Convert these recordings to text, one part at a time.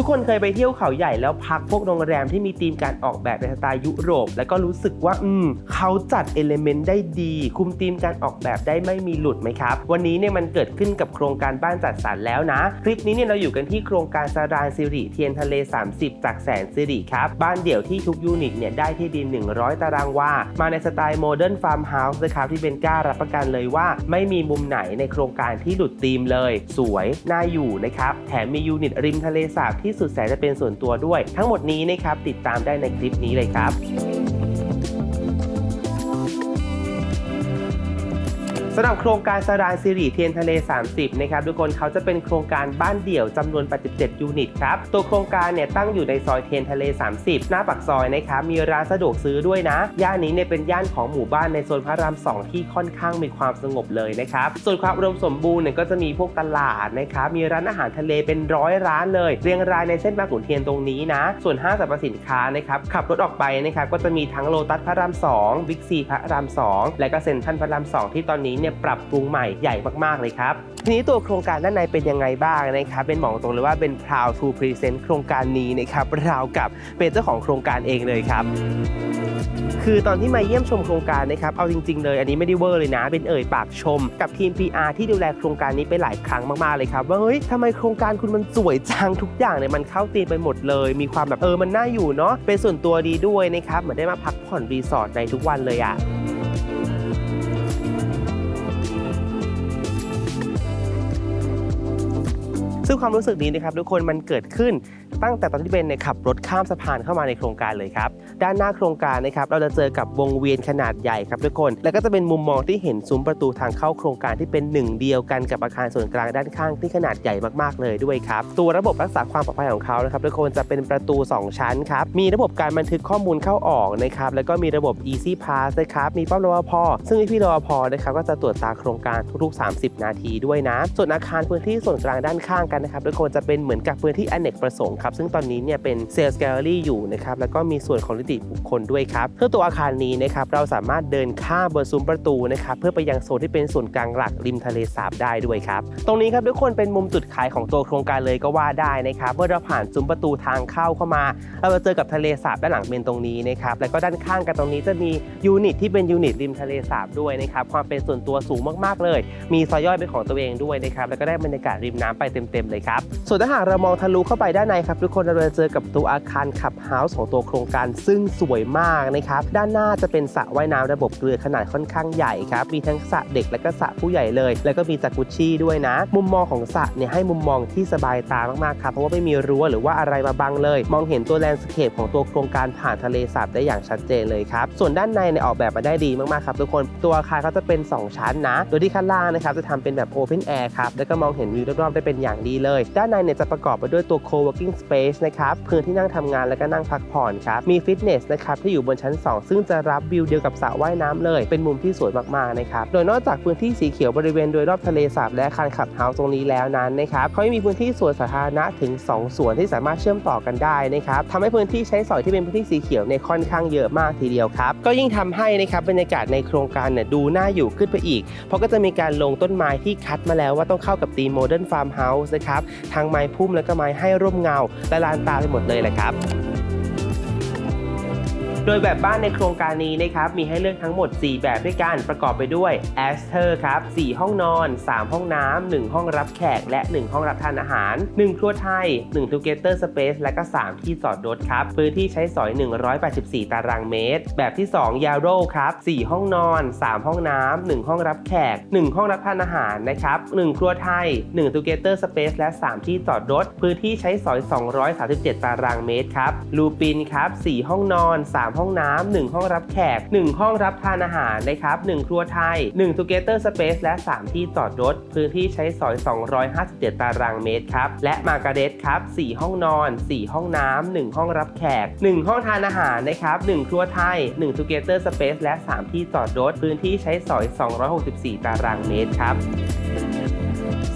ทุกคนเคยไปเที่ยวเขาใหญ่แล้วพักพวกโรงแรมที่มีธีมการออกแบบในสไตล์ยุโรป แล้วก็รู้สึกว่าอืมเขาจัดเอลเมนต์ได้ดี คุมธีมการออกแบบได้ไม่มีหลุดไหมครับ วันนี้เนี่ยมันเกิดขึ้นกับโครงการบ้านจัดสรรแล้วนะ คลิปนี้เนี่ยเราอยู่กันที่โครงการสารานสิริเทียนทะเล 30 จากแสนสิริครับบ้านเดี่ยวที่ทุกยูนิตเนี่ยได้ที่ดิน 100 ตารางวามาในสไตล์โมเดิร์นฟาร์มเฮาส์นะครับที่เป็นก้ารับประกันเลยว่า ไม่มีมุมไหนในโครงการที่หลุดธีมเลย สวยน่าอยู่นะครับแถมมียูนิตริมทะเลสาบที่ที่สุดแสนจะเป็นส่วนตัวด้วย ทั้งหมดนี้นะครับติดตามได้ในคลิปนี้เลยครับ สำหรับโครงการสรานสิริเทียนทะเล 30 นะครับทุกคนเขาจะเป็นโครงการบ้านเดี่ยวจำนวน 87 ยูนิตครับ ตัวโครงการเนี่ยตั้งอยู่ในซอยเทียนทะเล 30 หน้าปากซอยนะครับ มีร้านสะดวกซื้อด้วยนะ ย่านนี้เนี่ยเป็นย่านของหมู่บ้านในโซนพระราม 2 ที่ค่อนข้างมีความสงบเลยนะครับ ส่วนความอุดมสมบูรณ์เนี่ยก็จะมีพวกตลาดนะครับ มีร้านอาหารทะเลเป็นร้อยร้านเลย เรียงรายในเส้นบางขุนเทียนตรงนี้นะ ส่วนห้างสรรพสินค้านะครับขับรถออกไปนะครับก็จะมีทั้งโลตัสพระราม2บิ๊กซีพระราม 2 และก็เซ็นทรัลพระราม 2 ที่ตอนนี้เนี่ยปรับปรุงใหม่ใหญ่มากๆเลยครับทีนี้ตัวโครงการด้านในเป็นยังไงบ้างนะครับเป็นบอกตรงเลยว่าเป็น proud to present โครงการนี้นะครับราวกับเป็นเจ้าของโครงการเองเลยครับคือตอนที่มาเยี่ยมชมโครงการนะครับ เอาจริง ๆ เลย อันนี้ไม่ได้เวอร์เลยนะ เป็นเอ่ยปากชม กับทีม PR ที่ดูแลโครงการนี้ไปหลายครั้งมาก ๆ เลยครับ ว่าเฮ้ยทำไมโครงการคุณมันสวยจังทุกอย่างเนี่ยมันเข้าตีมไปหมดเลย มีความแบบเออมันน่าอยู่เนาะ เป็นส่วนตัวดีด้วยนะครับ เหมือนได้มาพักผ่อนรีสอร์ทในทุกวันเลยอะ ซึ่งความรู้สึกนี้นะครับทุกคนมันเกิดขึ้น ตั้งแต่ตอนที่เบนเนี่ยขับรถข้ามสะพานเข้ามาในโครงการเลยครับ ด้านหน้าโครงการนะครับเราจะเจอกับวงเวียนขนาดใหญ่ครับทุกคน แล้วก็จะเป็นมุมมองที่เห็นซุ้มประตูทางเข้าโครงการที่เป็นหนึ่งเดียวกันกับอาคารส่วนกลางด้านข้างที่ขนาดใหญ่มากๆเลยด้วยครับ ตัวระบบรักษาความปลอดภัยของเขานะครับทุกคนจะเป็นประตู 2 ชั้นครับ มีระบบการบันทึกข้อมูลเข้าออกนะครับ แล้วก็มีระบบ Easy Pass นะครับ มีป้อมรปภซึ่งพี่รปภนะครับก็จะตรวจตาโครงการทุกๆ 30 นาทีด้วยนะ ส่วนอาคารพื้นที่ส่วนกลางด้านข้างกันนะครับทุกคนจะเป็นเหมือนกับพื้นที่อเนกประสงค์ครับซึ่งตอนนี้เนี่ยเป็นเซลส์แกลเลอรี่อยู่นะครับแล้วก็มีส่วนของนิติบุคคลด้วยครับเพื่อตัวอาคารนี้นะครับเราสามารถเดินข้ามบนซุ้มประตูนะครับเพื่อไปยังโซนที่เป็นส่วนกลางหลักริมทะเลสาบได้ด้วยครับตรงนี้ครับทุกคนเป็นมุมจุดขายของตัวโครงการเลยก็ว่าได้นะครับเมื่อเราผ่านซุ้มประตูทางเข้าเข้ามาเราจะเจอกับทะเลสาบด้านหลังเป็นตรงนี้นะครับแล้วก็ด้านข้างกันตรงนี้จะมียูนิตที่เป็นยูนิตริมทะเลสาบด้วยนะครับความเป็นส่วนตัวสูงมากๆเลย มีซอยย่อยเป็นของตัวเองด้วยนะครับแล้วก็ได้บรรยากาศริมน้ำไปเต็มๆเลยครับส่วนถ้าหากเรามองทะลุเข้าไปด้านในครับทุกคนเราจะเจอกับตัวอาคารขับเฮาส์ของตัวโครงการ ซึ่งสวยมากนะครับ ด้านหน้าจะเป็นสระว่ายน้ำระบบเกลือขนาดค่อนข้างใหญ่ครับ มีทั้งสระเด็กและก็สระผู้ใหญ่เลย แล้วก็มีจากุชชี่ด้วยนะ มุมมองของสระเนี่ยให้มุมมองที่สบายตามากๆครับ เพราะว่าไม่มีรั้วหรือว่าอะไรมาบังเลย มองเห็นตัวแลนด์สเคปของตัวโครงการผ่านทะเลสาบได้อย่างชัดเจนเลยครับ ส่วนด้านในเนี่ยออกแบบมาได้ดีมากๆครับทุกคน ตัวอาคารเขาจะเป็น 2 ชั้นนะ โดยที่ข้างล่างนะครับจะทำเป็นแบบ Open Air ครับ แล้วก็มองเห็นวิวรอบๆได้เป็นอย่างดีเลย ด้านในเนี่ยจะประกอบไปด้วยตัว Co-working Space นะครับพื้นที่นั่งทำงานแล้วก็นั่งพักผ่อนครับมีฟิตเนสนะครับที่อยู่บนชั้น 2 ซึ่งจะรับวิวเดียวกับสระว่ายน้ำเลย เป็นมุมที่สวยมากๆนะครับโดยนอกจากพื้นที่สีเขียวบริเวณโดยรอบทะเลสาบและอาคารขับเฮาส์ตรงนี้แล้วนั้นนะครับเขายังมีพื้นที่สวนสาธารณะถึง 2 สวนที่สามารถเชื่อมต่อกันได้นะครับทำให้พื้นที่ใช้สอยที่เป็นพื้นที่สีเขียวเนี่ยค่อนข้างเยอะมากทีเดียวครับก็ยิ่งทำให้นะครับบรรยากาศในโครงการเนี่ยดูน่าอยู่ขึ้นไปอีก เพราะก็จะมีการลงต้นไม้ที่คัดมาแล้วว่าต้องเข้ากับธีมโมเดิร์นฟาร์มเฮาส์นะครับทั้งไม้พุ่มแล้วก็ไม้ให้ร่มเงาละลานตาไปหมดเลยแหละครับ โดยแบบบ้านในโครงการนี้นะครับมีให้เลือกทั้งหมด 4 แบบด้วยกันประกอบไปด้วย a s t e r ครับ4ห้องนอน 3 ห้องน้ำ1ห้องรับแขกและ 1 ห้องรับทานอาหาร 1 ครัวไทย1 Together Space และก็ 3 ที่จอดรถครับ พื้นที่ใช้สอย 184 ตารางเมตร แบบที่ 2 y a r o ครับ4ห้องนอน 3 ห้องน้ำ1ห้องรับแขก 1 ห้องรับทานอาหารนะครับ1ครัวไทย1 Together Space และ 3 ที่จอดรถ พื้นที่ใช้สอย 237 ตารางเมตรครับลูปินครับ4ห้องนอน 3ห้องน้ำ1ห้องรับแขก 1 ห้องรับทานอาหารนะครับ1ครัวไทย1 Together Space และ 3 ที่จอดรถ พื้นที่ใช้สอย 257 ตารางเมตรครับและมาการ์เดตครับ4ห้องนอน 4 ห้องน้ำ1ห้องรับแขก 1 ห้องทานอาหารนะครับ1ครัวไทย1 Together Space และ 3 ที่จอดรถ พื้นที่ใช้สอย 264 ตารางเมตรครับ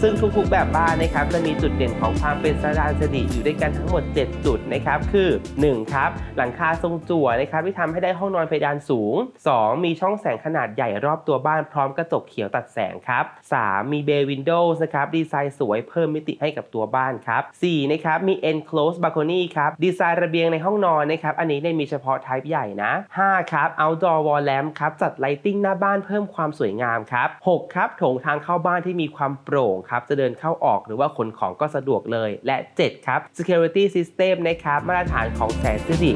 ซึ่งทุกๆแบบบ้านนะครับจะมีจุดเด่นของความเป็นสรานสดิอยู่ด้วยกันทั้งหมด 7 จุดนะครับคือ 1. ครับหลังคาทรงจั่วนะครับที่ทำให้ได้ห้องนอนเพดานสูง 2. มีช่องแสงขนาดใหญ่รอบตัวบ้านพร้อมกระจกเขียวตัดแสงครับ 3. มีเบย์วินโดว์นะครับดีไซน์สวยเพิ่มมิติให้กับตัวบ้านครับ 4. นะครับมี enclosed balcony ครับดีไซน์ระเบียงในห้องนอนนะครับอันนี้เนี่ยมีเฉพาะ type ใหญ่นะ 5. ครับ outdoor wall lamp ครับจัด lighting หน้าบ้านเพิ่มความสวยงามครับ 6. ครับโถงทางเข้าบ้านที่มีความโปร่งครับจะเดินเข้าออกหรือว่าขนของก็สะดวกเลย และ 7 ครับ security system นะครับมาตรฐานของแสนสิริ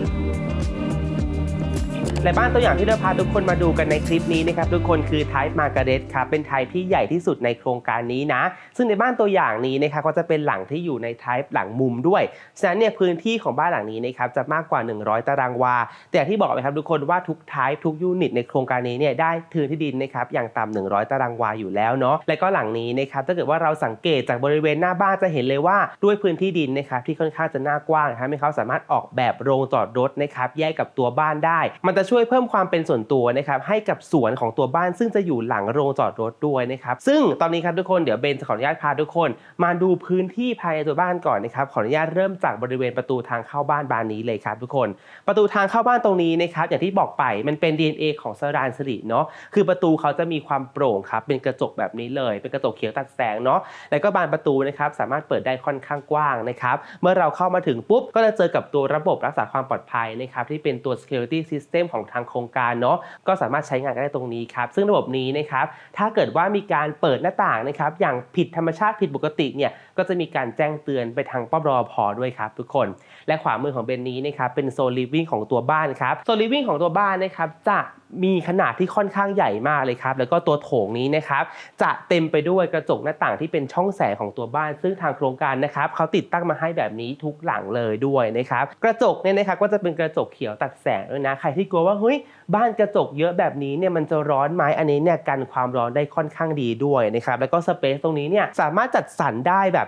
และบ้านตัวอย่างที่เราพาทุกคนมาดูกันในคลิปนี้นะครับทุกคนคือ Type Margaret ครับเป็น Type ที่ใหญ่ที่สุดในโครงการนี้นะ ซึ่งในบ้านตัวอย่างนี้นะครับก็จะเป็นหลังที่อยู่ใน Type หลังมุมด้วยฉะนั้นเนี่ยพื้นที่ของบ้านหลังนี้นะครับจะมากกว่า 100 ตารางวา แต่ที่บอกไปครับทุกคนว่าทุก Type ทุกยูนิตในโครงการนี้เนี่ยได้พื้นที่ดินนะครับอย่างต่ำ100 ตารางวาอยู่แล้วเนาะและก็หลังนี้นะครับถ้าเกิดว่าเราสังเกตจากบริเวณหน้าบ้านจะเห็นเลยว่าด้วยพื้นที่ดินนะครับที่ค่อนข้างจะหน้ากว้างทำให้เขาสามารถออกแบบโรงจอดรถนะครับแยกกับตัวบ้านได้ มันจะช่วยเพิ่มความเป็นส่วนตัวนะครับให้กับสวนของตัวบ้านซึ่งจะอยู่หลังโรงจอดรถด้วยนะครับซึ่งตอนนี้ครับทุกคนเดี๋ยวเบนจะขออนุญาตพาทุกคน มาดูพื้นที่ภายในตัวบ้านก่อนนะครับขออนุญาตเริ่มจากบริเวณประตูทางเข้าบ้านบานนี้เลยครับทุกคน ประตูทางเข้าบ้านตรงนี้นะครับอย่างที่บอกไปมันเป็น DNA ของสรานสิริเนาะคือประตูเขาจะมีความโปร่งครับเป็นกระจกแบบนี้เลย เป็นกระจกเขียวตัดแสงเนาะแล้วก็บานประตูนะครับสามารถเปิดได้ค่อนข้างกว้างนะครับเมื่อเราเข้ามาถึงปุ๊บก็จะเจอกับตัวระบบรักษาความปลอดภัยนะครับที่เป็นตัว security system ของทางโครงการเนาะก็สามารถใช้งานได้ตรงนี้ครับซึ่งระบบนี้นะครับถ้าเกิดว่ามีการเปิดหน้าต่างนะครับอย่างผิดธรรมชาติผิดปกติเนี่ย ก็จะมีการแจ้งเตือนไปทางป้อมรอพอด้วยครับทุกคน และขวามือของเบนนี้นะครับเป็นโซนลิฟวิ่งของตัวบ้านครับโซนลิฟวิ่งของตัวบ้านนะครับจะมีขนาดที่ค่อนข้างใหญ่มากเลยครับ แล้วก็ตัวโถงนี้นะครับ จะเต็มไปด้วยกระจกหน้าต่างที่เป็นช่องแสงของตัวบ้าน ซึ่งทางโครงการนะครับเขาติดตั้งมาให้แบบนี้ทุกหลังเลยด้วยนะครับ กระจกเนี่ยนะครับก็จะเป็นกระจกเขียวตัดแสงด้วยนะ ใครที่กลัวว่าเฮ้ยบ้านกระจกเยอะแบบนี้เนี่ยมันจะร้อนไหมอันนี้เนี่ยกันความร้อนได้ค่อนข้างดีด้วยนะครับ แล้วก็สเปซตรงนี้เนี่ยสามารถจัดสรรได้แบบ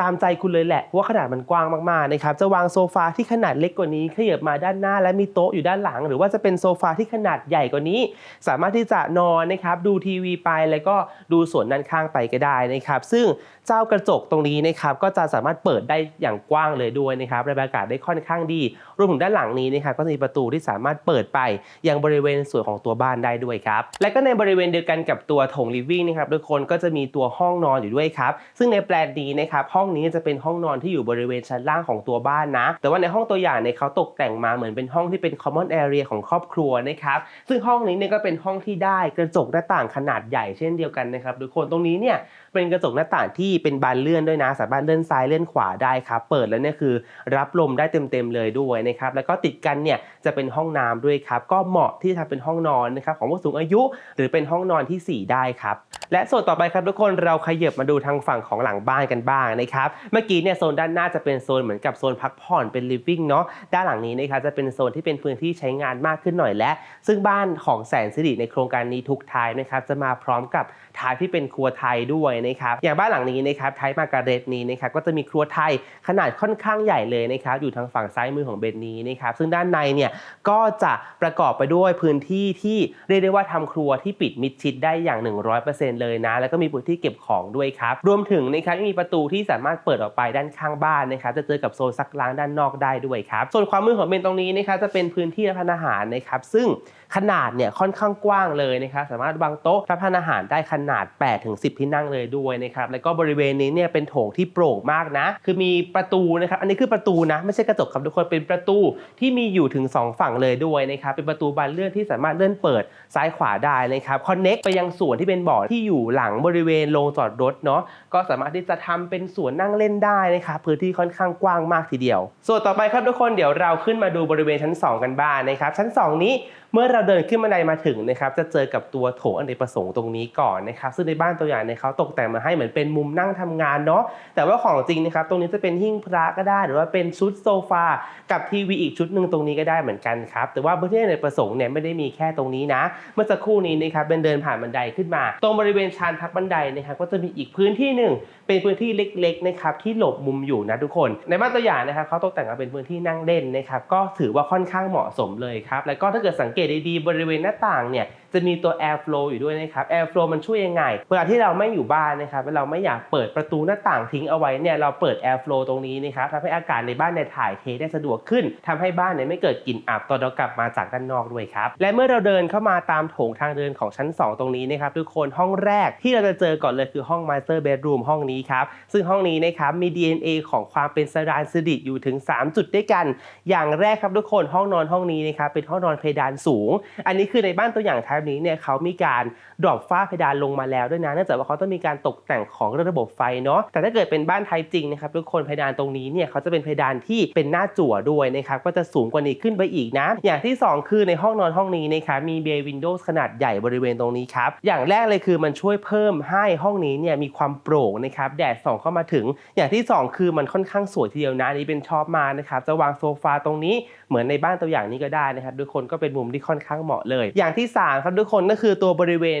ตามใจคุณเลยแหละเพราะว่าขนาดมันกว้างมากๆนะครับจะวางโซฟาที่ขนาดเล็กกว่านี้ขยับมาด้านหน้าและมีโต๊ะอยู่ด้านหลัง หรือว่าจะเป็นโซฟาที่ขนาดใหญ่กว่านี้ สามารถที่จะนอนนะครับดูทีวีไปแล้วก็ดูสวนด้านข้างไปก็ได้นะครับ ซึ่งเจ้ากระจกตรงนี้นะครับก็จะสามารถเปิดได้อย่างกว้างเลยด้วยนะครับระบายอากาศได้ค่อนข้างดี รวมถึงด้านหลังนี้นะครับก็จะมีประตูที่สามารถเปิดไปยังบริเวณส่วนของตัวบ้านได้ด้วยครับและก็ในบริเวณเดียวกันกับตัวโถงลิฟวิ่งนะครับทุกคนก็จะมีตัวห้องนอนอยู่ด้วยครับซึ่งในแปลนนี้นะครับห้ององนี้จะเป็นห้องนอนที่อยู่บริเวณชั้นล่างของตัวบ้านนะ แต่ว่าในห้องตัวอย่างเนี่ยเขาตกแต่งมาเหมือนเป็นห้องที่เป็น common area ของครอบครัวนะครับ ซึ่งห้องนี้เนี่ยก็เป็นห้องที่ได้กระจกหน้าต่างขนาดใหญ่เช่นเดียวกันนะครับทุกคนตรงนี้เนี่ยเป็นกระจกหน้าต่างที่เป็นบานเลื่อนด้วยนะ สามารถเลื่อนซ้ายเลื่อนขวาได้ครับ เปิดแล้วเนี่ยคือรับลมได้เต็มๆเลยด้วยนะครับ แล้วก็ติดกันเนี่ยจะเป็นห้องน้ำด้วยครับ ก็เหมาะที่จะเป็นห้องนอนนะครับของผู้สูงอายุ หรือเป็นห้องนอนที่ 4 ได้ครับ และส่วนต่อไปครับทุกคนเราขยับมาดูทางฝั่งของหลังบ้านกันบ้างนะครับ เมื่อกี้เนี่ยโซนด้านหน้าจะเป็นโซนเหมือนกับโซนพักผ่อนเป็น living เนาะด้านหลังนี้นะครับจะเป็นโซนที่เป็นพื้นที่ใช้งานมากขึ้นหน่อยและ ซึ่งบ้านของแสนสิริในโครงการนี้ทุกทายนะครับจะมาพร้อมกับทายที่เป็นครัวไทยด้วยนะครับอย่างบ้านหลังนี้นะครับไทยมาการเรตนี้นะครับก็จะมีครัวไทยขนาดค่อนข้างใหญ่เลยนะครับอยู่ทางฝั่งซ้ายมือของเบนนี้นะครับซึ่งด้านในเนี่ยก็จะประกอบไปด้วยพื้นที่ที่เรียกได้ว่าทำครัวที่ปิดมิดชิดได้อย่าง 100%เลยนะ แล้วก็มีพื้นที่เก็บของด้วยครับรวมถึงนะครับมีประตูที่สามารถเปิดออกไปด้านข้างบ้านนะครับจะเจอกับโซนซักล้างด้านนอกได้ด้วยครับส่วนความมือของเมนตรงนี้นะครับจะเป็นพื้นที่รับประทานอาหารนะครับซึ่ง ขนาดเนี่ยค่อนข้างกว้างเลยนะครับสามารถวางโต๊ะรับประทานอาหารได้ขนาด 8 ถึง 10 ที่นั่งเลยด้วยนะครับแล้วก็บริเวณนี้เนี่ยเป็นโถงที่โปร่งมากนะ คือมีประตูนะครับอันนี้คือประตูนะไม่ใช่กระจกครับทุกคนเป็นประตูที่มีอยู่ถึง 2 ฝั่งเลยด้วยนะครับเป็นประตูบานเลื่อนที่สามารถเลื่อนเปิดซ้ายขวาได้นะครับคอนเน็กไปยังส่วนที่เป็นบ่อที่อยู่หลังบริเวณโรงจอดรถเนาะก็สามารถที่จะทำเป็นสวนนั่งเล่นได้นะครับพื้นที่ค่อนข้างกว้างมากทีเดียว ส่วนต่อไปครับทุกคนเดี๋ยวเราขึ้นมาดูบริเวณชั้น 2 กันบ้างนะครับชั้น 2 นี้เมื่อเราเดินขึ้นบันไดมาถึงนะครับจะเจอกับตัวโถอเนกประสงค์ตรงนี้ก่อนนะครับซึ่งในบ้านตัวอย่างเนี่ยเขาตกแต่งมาให้เหมือนเป็นมุมนั่งทำงานเนาะแต่ว่าของจริงนะครับตรงนี้จะเป็นหิ้งพระก็ได้ หรือว่าเป็นชุดโซฟากับทีวีอีกชุดหนึ่งตรงนี้ก็ได้เหมือนกันครับแต่ว่าพื้นที่อเนกประสงค์เนี่ยไม่ได้มีแค่ตรงนี้นะ เมื่อสักครู่นี้นะครับเป็นเดินผ่านบันไดขึ้นมา ตรงบริเวณชานพักบันไดนะครับก็จะมีอีกพื้นที่หนึ่งเป็นพื้นที่เล็กๆนะครับที่หลบมุมอยู่นะทุกคน ในบ้านตัวอย่างนะครับเขาตกแต่งมาเป็นพื้นที่นั่งเล่นนะครับก็ถือว่าค่อนข้างเหมาะสมเลยครับแล้วก็ถ้าเกิดสังเกตดีบริเวณหน้าต่างเนี่ย จะมีตัว air flow อยู่ด้วยนะครับ air flow มันช่วยยังไง เวลาที่เราไม่อยู่บ้านนะครับเราไม่อยากเปิดประตูหน้าต่างทิ้งเอาไว้เนี่ยเราเปิด air flow ตรงนี้นะครับทำให้อากาศในบ้านเนี่ยถ่ายเทได้สะดวกขึ้นทำให้บ้านเนี่ยไม่เกิดกลิ่นอับตอนเรากลับมาจากด้านนอกด้วยครับ และเมื่อเราเดินเข้ามาตามโถงทางเดินของชั้น 2 ตรงนี้นะครับทุกคนห้องแรกที่เราจะเจอก่อนเลยคือห้อง master bedroom ห้องนี้ครับซึ่งห้องนี้นะครับมี DNA ของความเป็นสรานสิริอยู่ถึง 3 จุดด้วยกัน อย่างแรกครับทุกคนห้องนอนห้องนี้นะครับเป็นห้องนอนเพดานสูง อันนี้คือในบ้านตัวอย่างไทป์นี้เนี่ยเขามีการ ดรอปฝ้าเพดานลงมาแล้วด้วยนะเนื่องจากว่าเขาต้องมีการตกแต่งของเรื่องระบบไฟเนาะแต่ถ้าเกิดเป็นบ้านไทป์จริงนะครับทุกคนเพดานตรงนี้เนี่ยเขาจะเป็นเพดานที่เป็นหน้าจั่วด้วยนะครับก็จะสูงกว่านี้ขึ้นไปอีกนะ อย่างที่สองคือในห้องนอนห้องนี้นะครับมีเบย์วินโดว์ขนาดใหญ่บริเวณตรงนี้ครับอย่างแรกเลยคือมันช่วยเพิ่มให้ห้องนี้เนี่ยมีความโปร่งนะครับแดดส่องเข้ามาถึง อย่างที่สองคือมันค่อนข้างสวยทีเดียวนะนี้เป็นชอบมานะครับจะวางโซฟาตรงนี้เหมือนในบ้านตัวอย่างนี้ก็ได้นะครับทุกคนก็เป็นมุมที่ค่อนข้างเหมาะเลย อย่างที่3ครับทุกคนก็คือตัวบริเวณ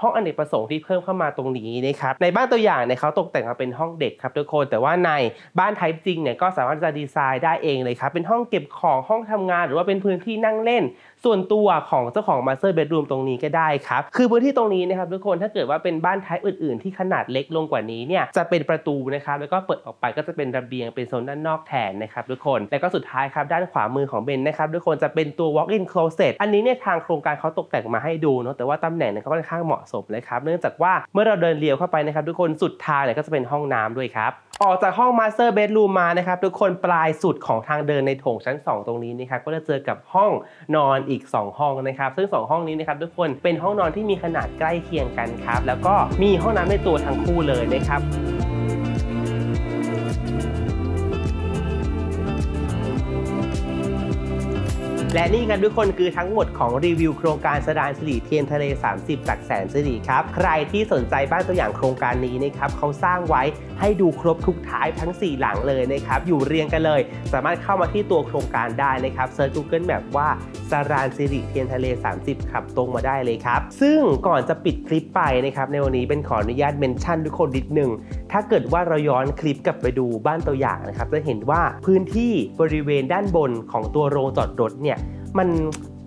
ห้องอเนกประสงค์ที่เพิ่มเข้ามาตรงนี้นะครับในบ้านตัวอย่างเนี่ยเขาตกแต่งมาเป็นห้องเด็กครับทุกคนแต่ว่าในบ้านไทป์จริงเนี่ยก็สามารถจะดีไซน์ได้เองเลยครับเป็นห้องเก็บของห้องทำงาน หรือว่าเป็นพื้นที่นั่งเล่น ส่วนตัวของเจ้าของ Master Bedroom ตรงนี้ก็ได้ครับคือพื้นที่ตรงนี้นะครับทุกคนถ้าเกิดว่าเป็นบ้านไทป์อื่น ๆ ที่ขนาดเล็กลงกว่านี้เนี่ยจะเป็นประตูนะครับแล้วก็เปิดออกไปก็จะเป็นระเบียงเป็นโซนด้านนอกแทนนะครับทุกคนแล้วก็สุดท้ายครับด้านขวามือของเบนนะครับทุกคนจะเป็นตัว walk-in closet อันนี้เนี่ยทางโครงการเขาตกแต่งมาให้ดูเนาะแต่ว่าตำแหน่งเนี่ยเขาค่อนข้างเหมาะสมเลยครับ เนื่องจากว่าเมื่อเราเดินเลี้ยวเข้าไปนะครับ ทุกคนสุดทางเนี่ยก็จะเป็นห้องน้ำด้วยครับออกจากห้องมาสเตอร์เบดรูมานะครับ ทุกคนปลายสุดของทางเดินในโถงชั้น 2 ตรงนี้นะครับก็จะเจอกับห้องนอนอีก 2 ห้องนะครับ ซึ่ง 2 ห้องนี้นะครับทุกคนเป็นห้องนอนที่มีขนาดใกล้เคียงกันครับแล้วก็มีห้องน้ำในตัวทั้งคู่เลยนะครับ และนี่ครับทุกคนคือทั้งหมดของรีวิวโครงการสดานสิริเทียนทะเล 30 จากแสนสิริครับ ใครที่สนใจบ้านตัวอย่างโครงการนี้นะครับเขาสร้างไว้ให้ดูครบทุกท้ายทั้ง 4 หลังเลยนะครับอยู่เรียงกันเลย สามารถเข้ามาที่ตัวโครงการได้นะครับเซิร์ช Google แบบว่าสรานสิริเทียนทะเล 30 ขับตรงมาได้เลยครับ ซึ่งก่อนจะปิดคลิปไปนะครับในวันนี้เป็นขออนุญาตเมนชั่นทุกคนนิดหนึ่งถ้าเกิดว่าเราย้อนคลิปกลับไปดูบ้านตัวอย่างนะครับจะเห็นว่าพื้นที่บริเวณด้านบนของตัวโรงจอดรถเนี่ย มัน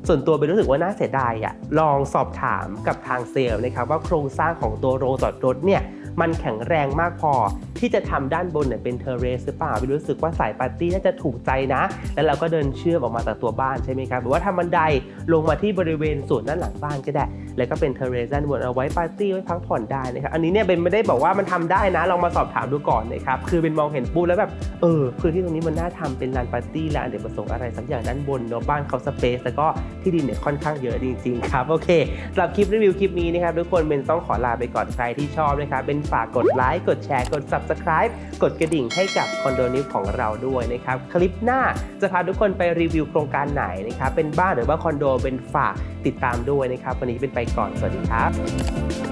ส่วนตัวเป็นรู้สึกว่าน่าเสียดายอะลองสอบถามกับทางเซลล์นะครับว่าโครงสร้างของตัวโรงจอดรถเนี่ย มันแข็งแรงมากพอ ที่จะทำด้านบนเนี่ยเป็นเทอเรสหรือเปล่าไม่รู้สึกว่าสายปาร์ตี้น่าจะถูกใจนะ แล้วเราก็เดินเชื่อมออกมาจากตัวบ้านใช่ไหมครับหรือว่าทำบันไดลงมาที่บริเวณส่วนด้านหลังบ้านก็ได้ แล้วก็เป็นเทอร์เรสด้านบนเอาไว้ปาร์ตี้ไว้พักผ่อนได้นะครับอันนี้เนี่ยเป็นไม่ได้บอกว่ามันทำได้นะลองมาสอบถามดูก่อนนะครับคือเป็นมองเห็นปุ๊บแล้วแบบเออพื้นที่ตรงนี้มันน่าทำเป็นลานปาร์ตี้ลานอเนกประสงค์อะไรสักอย่างด้านบนเนาะบ้านเขาสเปซแล้วก็ที่ดินเนี่ยค่อนข้างเยอะจริงๆครับโอเคสำหรับคลิปรีวิวคลิปนี้นะครับทุกคนเป็นต้องขอลาไปก่อนใครที่ชอบนะครับเป็นฝากกดไลค์กดแชร์กด subscribe กดกระดิ่งให้กับคอนโดนิวของเราด้วยนะครับ คลิปหน้าจะพาทุกคนไปรีวิวโครงการไหนนะครับ เป็นบ้านหรือว่าคอนโดเป็นฝากติดตามด้วยนะครับ วันนี้เป็นไปก่อน สวัสดีครับ